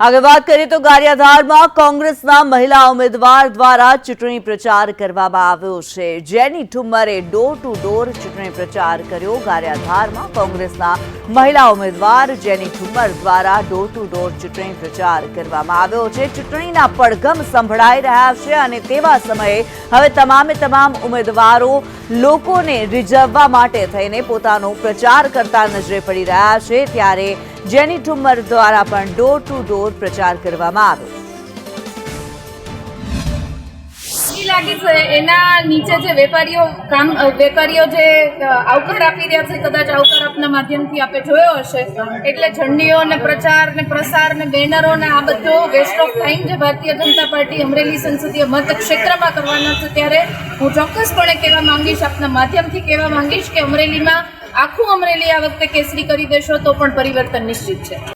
આગળ વાત કરીએ તો ગારિયાધારમાં કોંગ્રેસના મહિલા ઉમેદવાર દ્વારા ચૂંટણી પ્રચાર કરવામાં આવ્યો છે. જેની ઠુમ્મરે ડોર ટુ ડોર ચૂંટણી પ્રચાર કર્યો. ગારિયાધારમાં કોંગ્રેસના મહિલા ઉમેદવાર જેની ઠુમ્મર દ્વારા ડોર ટુ ડોર ચૂંટણી પ્રચાર કરવામાં આવ્યો છે. ચૂંટણીના પડઘમ સંભળાઈ રહ્યા છે અને તેવા સમયે હવે તમામે તમામ ઉમેદવારો લોકોને રીઝવવા માટે થઈને પોતાનો પ્રચાર કરતા નજરે પડી રહ્યા છે. ત્યારે જેની ઠુમ્મર દ્વારા પણ ડોર ટુ ડોર પ્રચાર કરવામાં આવ્યો. લાગે છે એના નીચે જે વેપારીઓ કામ વેપારીઓ જે આવકાર આપી રહ્યા છે, કદાચ આવકાર આપના માધ્યમથી આપે જોયો હશે. એટલે ઝંડીઓ ને પ્રચાર ને પ્રસાર ને બેનરો ને આ બધો વેસ્ટ ઓફ ટાઈમ જે ભારતીય જનતા પાર્ટી અમરેલી સંસદીય મત ક્ષેત્રમાં કરવાના છે, ત્યારે હું ચોક્કસપણે કહેવા માંગીશ, આપના માધ્યમથી કહેવા માંગીશ કે અમરેલીમાં આખું અમરેલી આ વખતે કેસરી કરી દેશો તો પણ પરિવર્તન નિશ્ચિત છે.